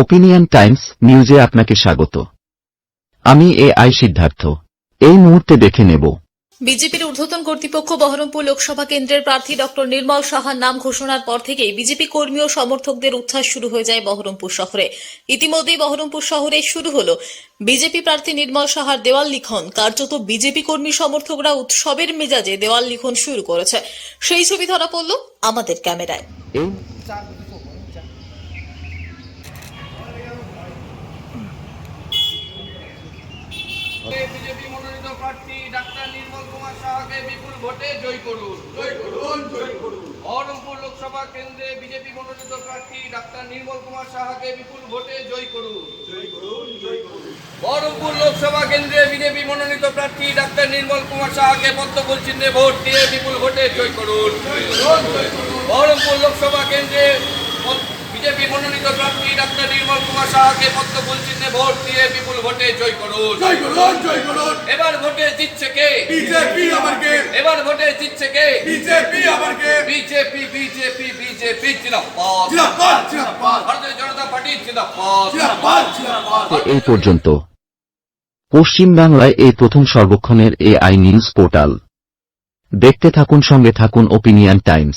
Opinion Times নিউজে আপনাকে স্বাগত। আমি এ আই সিদ্ধার্থ। এই মুহূর্তে দেখে নেব। বিজেপির ঊর্ধ্বতন কর্তৃপক্ষ বহরমপুর লোকসভা কেন্দ্রের প্রার্থী ডক্টর নির্মল সাহার নাম ঘোষণার পর থেকেই বিজেপি কর্মী ও সমর্থকদের উচ্ছ্বাস শুরু হয়ে যায় বহরমপুর শহরে। ইতিমধ্যেই বহরমপুর শহরে শুরু হলো। বিজেপি প্রার্থী নির্মল সাহার দেওয়াল লিখন। কার্যত বিজেপি কর্মী সমর্থকরা উৎসবের মেজাজে দেওয়াল লিখন শুরু করেছে। সেই ছবি ধরা পড়ল আমাদের ক্যামেরায়। মনোনীত প্রার্থী ডাক্তার নির্মল কুমার সাহাকে বিপুল ভোটে জয় করুন। জয় করুন জয় করুন। বহরমপুর লোকসভা কেন্দ্রে বিজেপি মনোনীত প্রার্থী ডাক্তার নির্মল কুমার সাহাকে বিপুল ভোটে জয় করুন। জয় করুন জয় করুন। বহরমপুর লোকসভা কেন্দ্রে বিজেপি মনোনীত প্রার্থী ডাক্তার নির্মল কুমার সাহাকে পদ্মফুল চিহ্নে ভোট দিয়ে বিপুল ভোটে জয় করুন। বহরমপুর লোকসভা মনোনীত প্রার্থী ডাক্তার নির্মল কুমার সাহাকে পদ্মফুল চিহ্নে ভোট দিয়ে বিপুল ভোটে জয় করুন। জয় করুন জয় করুন। এবার ভোটে জিতছে কে? বিজেপি আমারকে এবার ভোটে জিতছে কে? বিজেপি আমারকে বিজেপি বিজেপি বিজেপি জিন্দাবাদ। জিন্দাবাদ জিন্দাবাদ। ভারতীয় জনতা পার্টি জিন্দাবাদ। জিন্দাবাদ জিন্দাবাদ। এই পর্যন্ত। পশ্চিম বাংলায় এই প্রথম সর্বক্ষণের এ আই নিউজ পোর্টাল। দেখতে থাকুন সঙ্গে থাকুন ওপিনিয়ন টাইমস।